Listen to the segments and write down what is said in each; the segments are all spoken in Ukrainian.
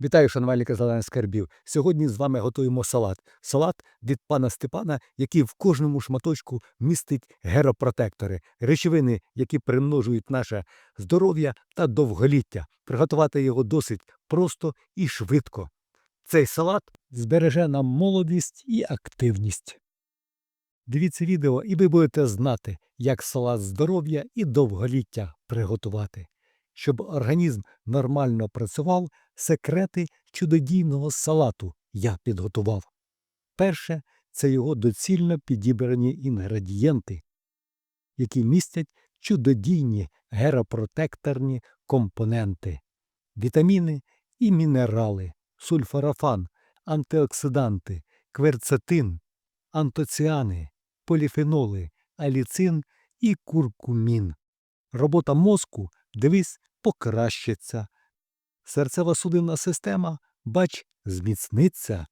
Вітаю, шанувальники зелених скарбів. Сьогодні з вами готуємо салат. Салат від пана Степана, який в кожному шматочку містить геропротектори, речовини, які примножують наше здоров'я та довголіття. Приготувати його досить просто і швидко. Цей салат збереже нам молодість і активність. Дивіться відео, і ви будете знати, як салат здоров'я і довголіття приготувати. Щоб організм нормально працював, секрети чудодійного салату я підготував. Перше це його доцільно підібрані інгредієнти, які містять чудодійні геропротекторні компоненти, вітаміни і мінерали, сульфорафан, антиоксиданти, кверцетин, антоціани, поліфеноли, аліцин і куркумін. Робота мозку, дивись, покращиться. Серцево-судинна система, бач, зміцниться.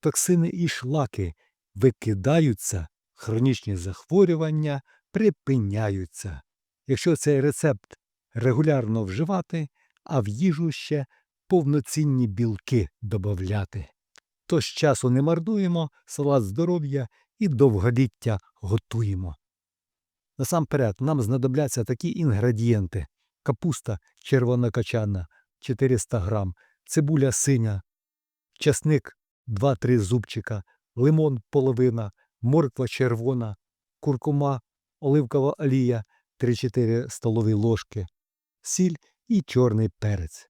Токсини і шлаки викидаються, хронічні захворювання припиняються. Якщо цей рецепт регулярно вживати, а в їжу ще повноцінні білки додати. Тож часу не марнуємо, салат здоров'я і довголіття готуємо. Насамперед нам знадобляться такі інгредієнти: капуста червонокачана 400 грам, цибуля синя, часник 2-3 зубчика, лимон половина, морква червона, куркума, оливкова олія 3-4 столові ложки, сіль і чорний перець.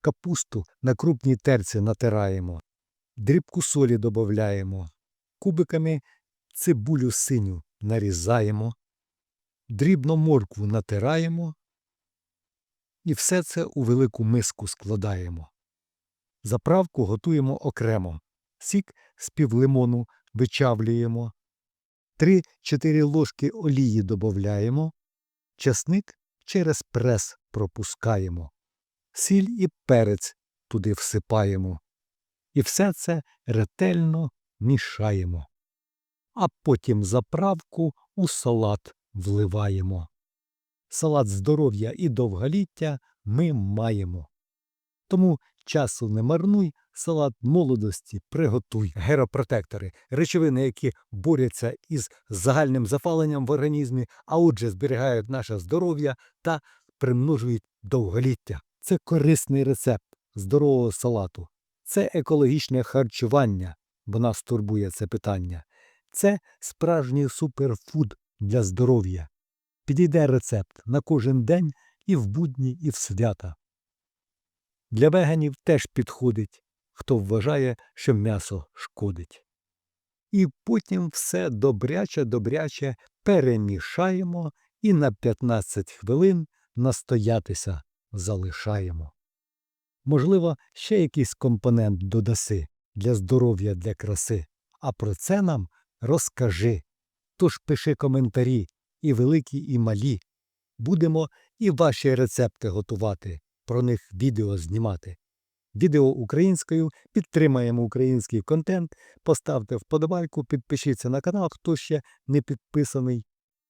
Капусту на крупній терці натираємо, дрібку солі додаємо, кубиками цибулю синю нарізаємо, дрібно моркву натираємо і все це у велику миску складаємо. Заправку готуємо окремо. Сік з півлимону вичавлюємо, 3-4 ложки олії додаємо, часник через прес пропускаємо, сіль і перець туди всипаємо. І все це ретельно мішаємо. А потім заправку у салат вливаємо. Салат здоров'я і довголіття ми маємо. Тому часу не марнуй, салат молодості приготуй. Геропротектори речовини, які борються із загальним запаленням в організмі, а отже зберігають наше здоров'я та примножують довголіття. Це корисний рецепт здорового салату. Це екологічне харчування, бо нас турбує це питання. Це справжній суперфуд для здоров'я. Підійде рецепт на кожен день і в будні, і в свята. Для веганів теж підходить, хто вважає, що м'ясо шкодить. І потім все добряче-добряче перемішаємо і на 15 хвилин настоятися залишаємо. Можливо, ще якийсь компонент додаси для здоров'я, для краси, а про це нам розкажи. Тож пиши коментарі, і великі, і малі. Будемо і ваші рецепти готувати, про них відео знімати. Відео українською, підтримаємо український контент, поставте вподобайку, підпишіться на канал, хто ще не підписаний.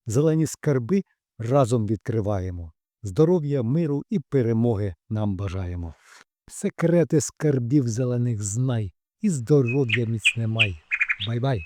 Зелені скарби разом відкриваємо. Здоров'я, миру і перемоги нам бажаємо. Секрети скарбів зелених знай і здоров'я міцне май. Бай-бай!